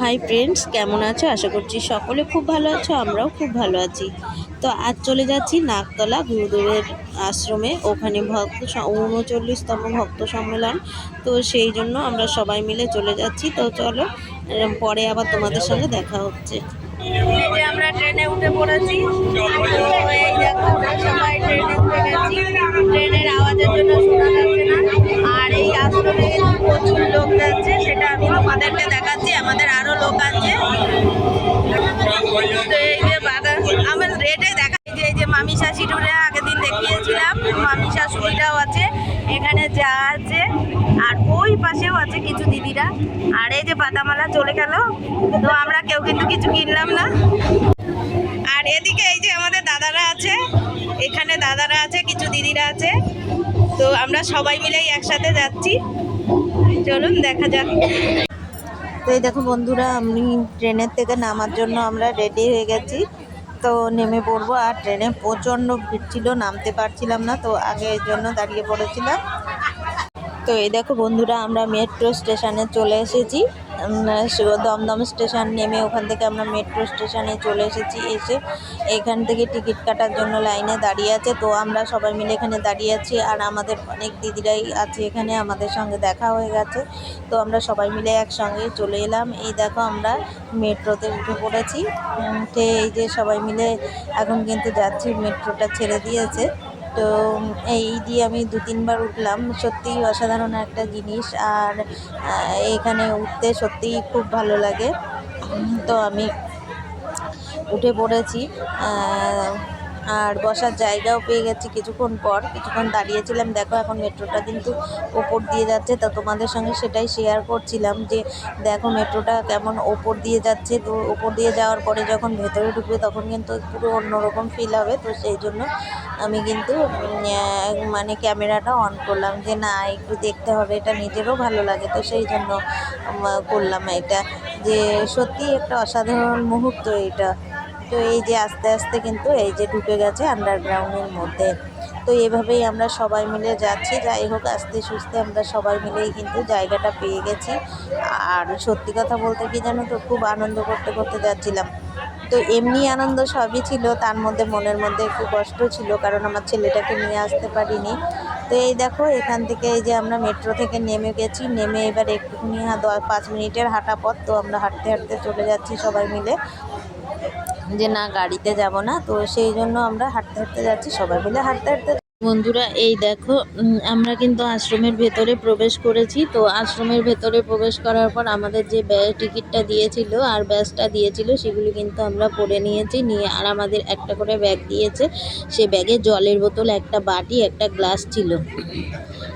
Hi friends, কেমন আছো? আশা করছি সকলে খুব ভালো আছো, আমরাও খুব ভালো আছি। তো আজ চলে যাচ্ছি নাগতলা গুরুদেবের আশ্রমে। ওখানে ভক্ত উনচল্লিশতম ভক্ত সম্মেলন। তো সেই জন্য আমরা সবাই মিলে চলে যাচ্ছি। তো চলো পরে আবার তোমাদের সঙ্গে দেখা হচ্ছে। আমরা ট্রেনে উঠে পড়েছি। ট্রেনের আর এই আশ্রমে প্রচুর লোক যাচ্ছে, সেটা আমি তোমাদেরকে দেখাচ্ছি, আমাদের আরও লোক আছে। এই যে বাগান, আমার রেটে দেখা যে, এই যে মামি শাশুড়িরা আগের দিন দেখিয়েছিলাম, মামি শাশুড়িরাও আছে, এখানে যা আছে, আর ওই পাশেও আছে কিছু দিদিরা। আর এই যে পাতামালা চলে গেল, তো আমরা কেউ কিন্তু কিছু কিনলাম না। আর এদিকে এই যে আমাদের দাদারা আছে, এখানে দাদারা আছে, কিছু দিদিরা আছে। তো আমরা সবাই মিলেই একসাথে যাচ্ছি। চলুন, দেখা যাক। তো এই দেখো বন্ধুরা, আমি ট্রেনের থেকে নামার জন্য আমরা রেডি হয়ে গেছি। তো নেমে পড়ব, আর ট্রেনে প্রচণ্ড ভিড় ছিল, নামতে পারছিলাম না, তো আগে এর জন্য দাঁড়িয়ে পড়েছিলাম। তো এই দেখো বন্ধুরা, আমরা মেট্রো স্টেশনে চলে এসেছি। দমদম স্টেশন নেমে ওখান থেকে আমরা মেট্রো স্টেশনে চলে এসেছি। এসে এখান থেকে টিকিট কাটার জন্য লাইনে দাঁড়িয়ে আছে। তো আমরা সবাই মিলে এখানে দাঁড়িয়ে আছি আর আমাদের অনেক দিদিরাই আছে এখানে, আমাদের সঙ্গে দেখা হয়ে গেছে। তো আমরা সবাই মিলে একসঙ্গে চলে এলাম। এই দেখো আমরা মেট্রোতে উঠে পড়েছি। এই যে সবাই মিলে এখন কিন্তু যাচ্ছি মেট্রোটা ছেড়ে দিয়েছে। তো এই দিয়ে আমি দু তিনবার উঠলাম। সত্যিই অসাধারণ একটা জিনিস। আর এখানে উঠতে সত্যিই খুব ভালো লাগে। তো আমি উঠে পড়েছি। আর বসার জায়গাও পেয়ে গেছি কিছুক্ষণ পর। কিছুক্ষণ দাঁড়িয়েছিলাম। দেখো এখন মেট্রোটা কিন্তু ওপর দিয়ে যাচ্ছে। তো তোমাদের সঙ্গে সেটাই শেয়ার করছিলাম যে, দেখো মেট্রোটা কেমন ওপর দিয়ে যাচ্ছে। তো ওপর দিয়ে যাওয়ার পরে যখন ভেতরে ঢুকবে তখন কিন্তু পুরো অন্যরকম ফিল হবে। তো সেই জন্য আমি কিন্তু মানে ক্যামেরাটা অন করলাম যে না, একটু দেখতে হবে, এটা নিজেরও ভালো লাগে। তো সেই জন্য করলাম এটা। যে সত্যি একটা অসাধারণ মুহূর্ত এটা। তো এই যে আস্তে আস্তে কিন্তু এই যে ঢুকে গেছে আন্ডারগ্রাউন্ডের মধ্যে। তো এভাবেই আমরা সবাই মিলে যাচ্ছি। যাই হোক, আস্তে সুস্তে আমরা সবাই মিলেই কিন্তু জায়গাটা পেয়ে গেছি। আর সত্যি কথা বলতে কি জানো তো, খুব আনন্দ করতে করতে যাচ্ছিলাম। তো এমনি আনন্দ সবই ছিল, তার মধ্যে মনের মধ্যে একটু কষ্ট ছিল, কারণ আমার ছেলেটাকে নিয়ে আসতে পারিনি। তো এই দেখো, এখান থেকে এই যে আমরা মেট্রো থেকে নেমে গেছি, নেমে এবার একটুখানি পাঁচ মিনিটের হাঁটা পথ, তো আমরা হাঁটতে হাঁটতে চলে যাচ্ছি সবাই মিলে। যে না, গাড়িতে যাব না, তো সেই জন্য আমরা হাঁটতে হাঁটতে যাচ্ছি, সবাই মিলে হাঁটতে হাঁটতে বন্ধুরা, এই দেখো আমরা কিন্তু আশ্রমের ভেতরে প্রবেশ করেছি, তো আশ্রমের ভেতরে প্রবেশ করার পর আমাদের যে ব্যয় টিকিটটা দিয়েছিল আর ব্যাসটা দিয়েছিল, সেগুলি কিন্তু আমরা পরে নিয়েছি, নিয়ে আর আমাদের একটা করে ব্যাগ দিয়েছে, সে ব্যাগে জলের বোতল, একটা বাটি, একটা গ্লাস ছিল।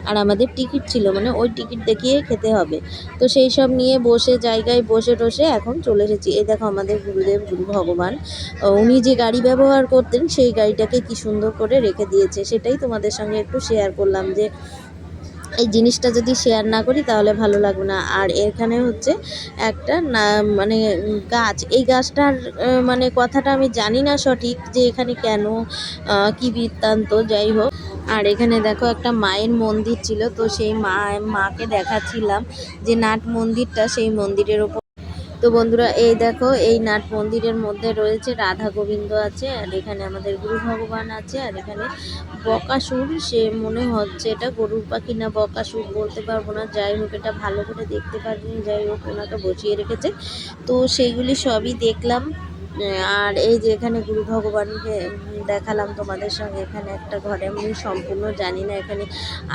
আর আমাদের টিকিট ছিল মানে ওই টিকিট দেখিয়ে খেতে হবে। তো সেই সব নিয়ে বসে, জায়গায় বসে টসে এখন চলে এসেছি। এই দেখো আমাদের গুরুদেব, গুরু ভগবান। উনি যে গাড়ি ব্যবহার করতেন, সেই গাড়িটাকে কি সুন্দর করে রেখে দিয়েছে, সেটাই তোমাদের সঙ্গে একটু শেয়ার করলাম যে এই জিনিসটা যদি শেয়ার না করি তাহলে ভালো লাগবে না। আর এখানে হচ্ছে একটা না মানে গাছ। এই গাছটার মানে কথাটা আমি জানি না সঠিক যে এখানে কেন কি বৃত্তান্ত, যাই হোক। আর এখানে দেখো একটা মায়ের মন্দির ছিল, তো সেই মা, মাকে দেখাচ্ছিলাম যে নাট মন্দিরটা সেই মন্দিরের ওপর তো বন্ধুরা, এই দেখো, এই নাট মন্দিরের মধ্যে রয়েছে, রাধা গোবিন্দ আছে, আর এখানে আমাদের গুরু ভগবান আছে, আর এখানে বকাসুর সে মনে হচ্ছে এটা গরুর পাখি না বকাসুর বলতে পারব না, যাই হোক, এটা ভালো করে দেখতে পারিনি যাই হোক, ওনাকে বসিয়ে রেখেছে। তো সেইগুলি সবই দেখলাম। আর এই যে এখানে গুরু ভগবানকে দেখালাম তোমাদের সঙ্গে, এখানে একটা ঘরে আমি সম্পূর্ণ জানি না এখানে।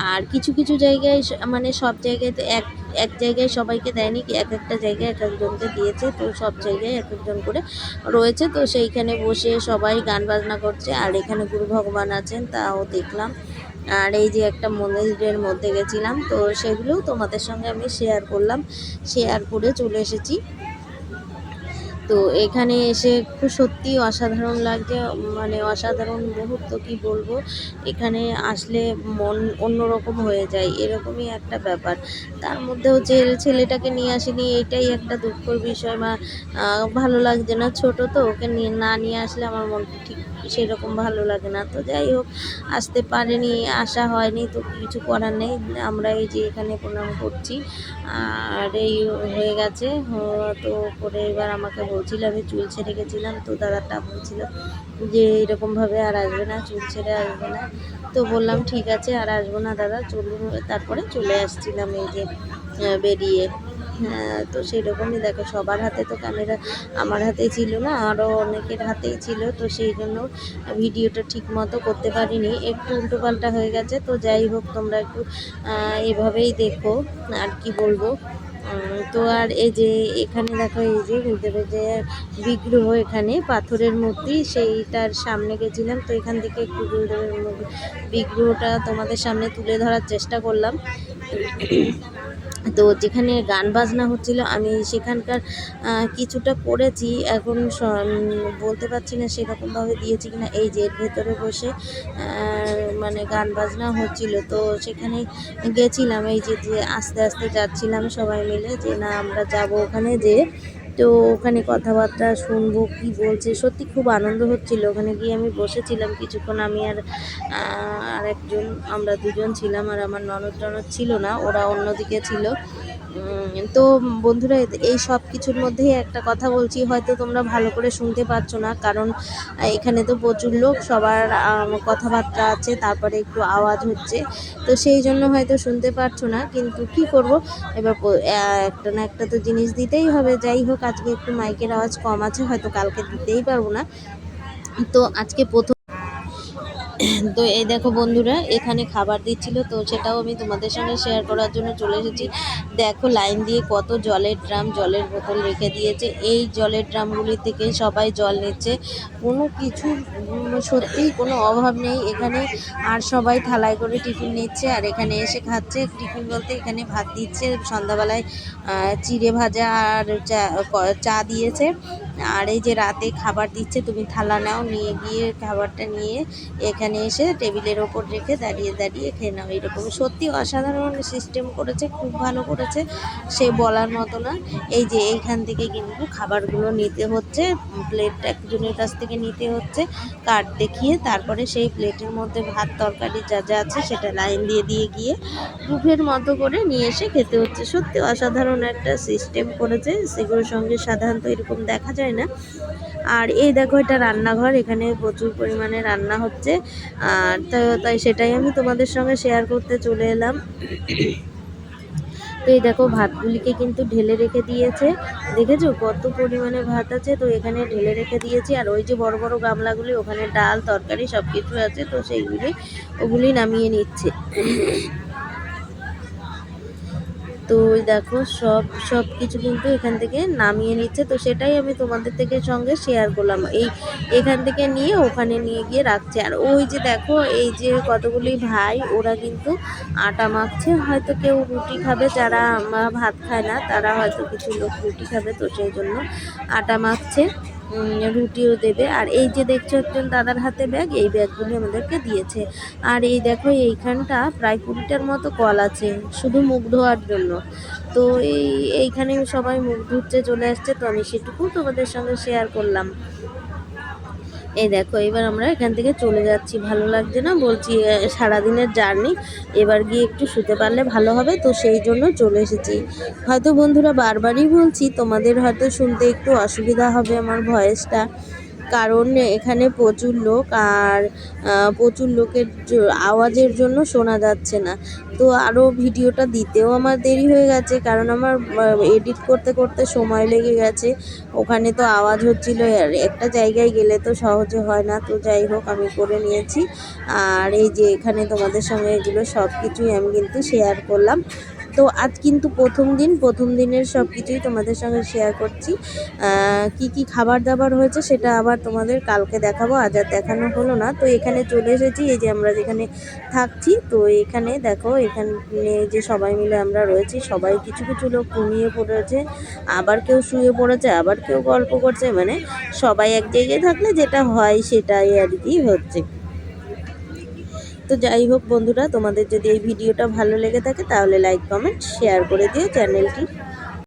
আর কিছু কিছু জায়গায় মানে সব জায়গায় তো এক এক জায়গায় সবাইকে দেয়নি, এক একটা জায়গায় এক একজনকে দিয়েছে, তো সব জায়গায় এক একজন করে রয়েছে। তো সেইখানে বসে সবাই গান বাজনা করছে, আর এখানে গুরু ভগবান আছেন, তাও দেখলাম। আর এই যে একটা মন্দিরের মধ্যে গেছিলাম, তো সেগুলোও তোমাদের সঙ্গে আমি শেয়ার করলাম। শেয়ার করে চলে এসেছি। তো এখানে এসে খুব সত্যি অসাধারণ লাগছে মানে অসাধারণ মুহূর্ত কি বলব? এখানে আসলে মন অন্যরকম হয়ে যায়, এরকমই একটা ব্যাপার। তার মধ্যেও যে ছেলেটাকে নিয়ে আসেনি, এটাই একটা দুঃখর বিষয় বা ভালো লাগছে না ছোট তো, ওকে নিয়ে, না নিয়ে আসলে আমার মন ঠিক সেরকম ভালো লাগে না। তো যাই হোক, আসতে পারেনি, আসা হয়নি, তো কিছু করার নেই। আমরা এই যে এখানে প্রণাম করছি, আর এই হয়ে গেছে। তো করে এবার আমাকে বলছিল, আমি চুল ছেড়ে গেছিলাম, তো দাদাটা বলছিল যে এরকমভাবে আর আসবে না, চুল ছেড়ে আসবে না। তো বললাম, ঠিক আছে, আর আসব না দাদা, চলুন। তারপরে চলে আসছিলাম এই যে বেরিয়ে। তো সেরকমই দেখো, সবার হাতে তো ক্যামেরা আমার হাতেই ছিল না আরও অনেকের হাতেই ছিল, তো সেই জন্য ভিডিওটা ঠিক মতো করতে পারিনি। একটু উল্টোপাল্টা হয়ে গেছে, তো যাই হোক, তোমরা একটু এভাবেই দেখো আর কি বলব। তো আর এই যে এখানে দেখো, এই যে যে বিগ্রহ এখানে, পাথরের মূর্তি, সেইটার সামনে গেছিলাম, তো এখান থেকে একটু গুরুদেবের বিগ্রহটা তোমাদের সামনে তুলে ধরার চেষ্টা করলাম। তো যেখানে গান বাজনা হচ্ছিল, আমি সেখানকার কিছুটা করেছি। এখন বলতে পারছি না সেরকমভাবে দিয়েছি কিনা। এই যে ভেতরে বসে মানে গান বাজনা হচ্ছিল। তো সেখানে গেছিলাম, এই যে যে আস্তে আস্তে যাচ্ছিলাম সবাই মিলে যে, না, আমরা যাব ওখানে যে তো ওখানে কথাবার্তা শুনব, কি বলছে? সত্যি খুব আনন্দ হচ্ছিল। ওখানে গিয়ে আমি বসেছিলাম কিছুক্ষণ। আমি আর আর একজন আমরা দুজন ছিলাম আর আমার ননদ টনদ ছিল না, ওরা অন্যদিকে ছিল। তো বন্ধুরা এই সব কিছুর মধ্যেই একটা কথা বলছি, হয়তো তোমরা ভালো করে শুনতে পাচ্ছ না, কারণ এখানে তো প্রচুর লোক, সবার কথাবার্তা আছে, তারপরে একটু আওয়াজ হচ্ছে, তো সেই জন্য হয়তো শুনতে পারছ না, কিন্তু কি করব? এবার একটা না একটা তো জিনিস দিতেই হবে, যাই হোক, আজকে একটু মাইকের আওয়াজ কম আছে, হয়তো কালকে দিতেই পারব না। তো আজকে প্রথম তো এই দেখো বন্ধুরা, এখানে খাবার দিচ্ছিল, তো সেটাও আমি তোমাদের সঙ্গে শেয়ার করার জন্য চলে এসেছি। দেখো লাইন দিয়ে কত জলের ড্রাম জলের বোতল রেখে দিয়েছে। এই জলের ড্রামগুলি থেকে সবাই জল নিচ্ছে। কোনো কিছু সত্যিই কোনো অভাব নেই। এখানে আর সবাই থালায় করে টিফিন নিচ্ছে, আর এখানে এসে খাচ্ছে। টিফিন বলতে এখানে ভাত দিচ্ছে, সন্ধ্যাবেলায় চিড়ে ভাজা আর চা দিয়েছে। আর এই যে রাতে খাবার দিচ্ছে, তুমি থালা নাও, নিয়ে গিয়ে খাবারটা নিয়ে এখানে এসে টেবিলের ওপর রেখে দাঁড়িয়ে দাঁড়িয়ে খেয়ে নাও, এরকম। সত্যি অসাধারণ সিস্টেম করেছে, খুব ভালো করেছে। সে বলার মতো না। এই যে এইখান থেকে কিন্তু খাবারগুলো নিতে হচ্ছে প্লেট একজনের কাছ থেকে নিতে হচ্ছে কার্ড দেখিয়ে তারপরে সেই প্লেটের মধ্যে ভাত, তরকারি যা যা আছে সেটা লাইন দিয়ে দিয়ে গিয়ে বুফের মতো করে নিয়ে এসে খেতে হচ্ছে। সত্যি অসাধারণ একটা সিস্টেম করেছে। সেগুলোর সঙ্গে সাধারণত এরকম দেখা যায় না। আর এই দেখো এটা রান্নাঘর, এখানে প্রচুর পরিমাণে রান্না হচ্ছে। আর তাই সেটাই আমি তোমাদের সঙ্গে শেয়ার করতে চলে এলাম। তো এই দেখো ভাতগুলিকে কিন্তু ঢেলে রেখে দিয়েছে। দেখেছ কত পরিমাণে ভাত আছে? তো এখানে ঢেলে রেখে দিয়েছি। আর ওই যে বড় বড় গামলাগুলি, ওখানে ডাল, তরকারি সব কিছু আছে। তো সেইগুলি, ওগুলি নামিয়ে নিচ্ছে। তো দেখো সব সব কিছু কিন্তু এখান থেকে নামিয়ে নিচ্ছে। তো সেটাই আমি তোমাদের থেকে সঙ্গে শেয়ার করলাম। এই, এখান থেকে নিয়ে ওখানে নিয়ে গিয়ে রাখছে। আর ওই যে দেখো, এই যে কতগুলি ভাই, ওরা কিন্তু আটা মাখছে। হয়তো কেউ রুটি খাবে, যারা ভাত খায় না, তারা হয়তো কিছু লোক রুটি খাবে, তো সেই জন্য আটা মাখছে। রুটিও দেবে। আর এই যে দেখছ, একজন দাদার হাতে ব্যাগ, এই ব্যাগগুলি আমাদেরকে দিয়েছে। আর এই দেখো, এইখানটা প্রায় কুড়িটার মতো কল আছে, শুধু মুখ ধোয়ার জন্য। তো এই, এইখানে সবাই মুখ ধুচ্ছে, চলে আসছে। তো আমি সেটুকু তোমাদের সঙ্গে শেয়ার করলাম। এই দেখো, এবার আমরা এখান থেকে চলে যাচ্ছি। ভালো লাগছে না? বলছি সারাদিনের জার্নি। এবার গিয়ে একটু শুতে পারলে ভালো হবে, তো সেই জন্য চলে এসেছি। হয়তো বন্ধুরা বারবারই বলছি, তোমাদের হয়তো শুনতে একটু অসুবিধা হবে আমার ভয়েসটা। কারণ এখানে প্রচুর লোক আর প্রচুর লোকের আওয়াজের জন্য শোনা যাচ্ছে না। তো আরও ভিডিওটা দিতেও আমার দেরি হয়ে গেছে, কারণ আমার এডিট করতে করতে সময় লেগে গেছে। ওখানে তো আওয়াজ হচ্ছিল, আর একটা জায়গায় গেলে তো সহজে হয় না। তো যাই হোক, আমি করে নিয়েছি। আর এই যে এখানে তোমাদের সঙ্গে এগুলো সব কিছুই আমি কিন্তু শেয়ার করলাম। তো আজ কিন্তু প্রথম দিন, প্রথম দিনের সব কিছুই তোমাদের সঙ্গে শেয়ার করছি। কি কি খাবার দাবার হয়েছে সেটা আবার তোমাদের কালকে দেখাবো, আজ আর দেখানো হলো না। তো এখানে চলে এসেছি, এই যে আমরা যেখানে থাকছি, তো এখানে দেখো, এখানে যে সবাই মিলে আমরা রয়েছি, সবাই কিছু কিছু লোক ঘুমিয়ে পড়েছে, আবার কেউ শুয়ে পড়েছে, আবার কেউ গল্প করছে মানে সবাই এক জায়গায় থাকলে যেটা হয় সেটাই আর কি হচ্ছে। তো যাই হোক বন্ধুরা, তোমাদের যদি এই ভিডিওটা ভালো লেগে থাকে তাহলে লাইক কমেন্ট শেয়ার করে দিও চ্যানেলটি।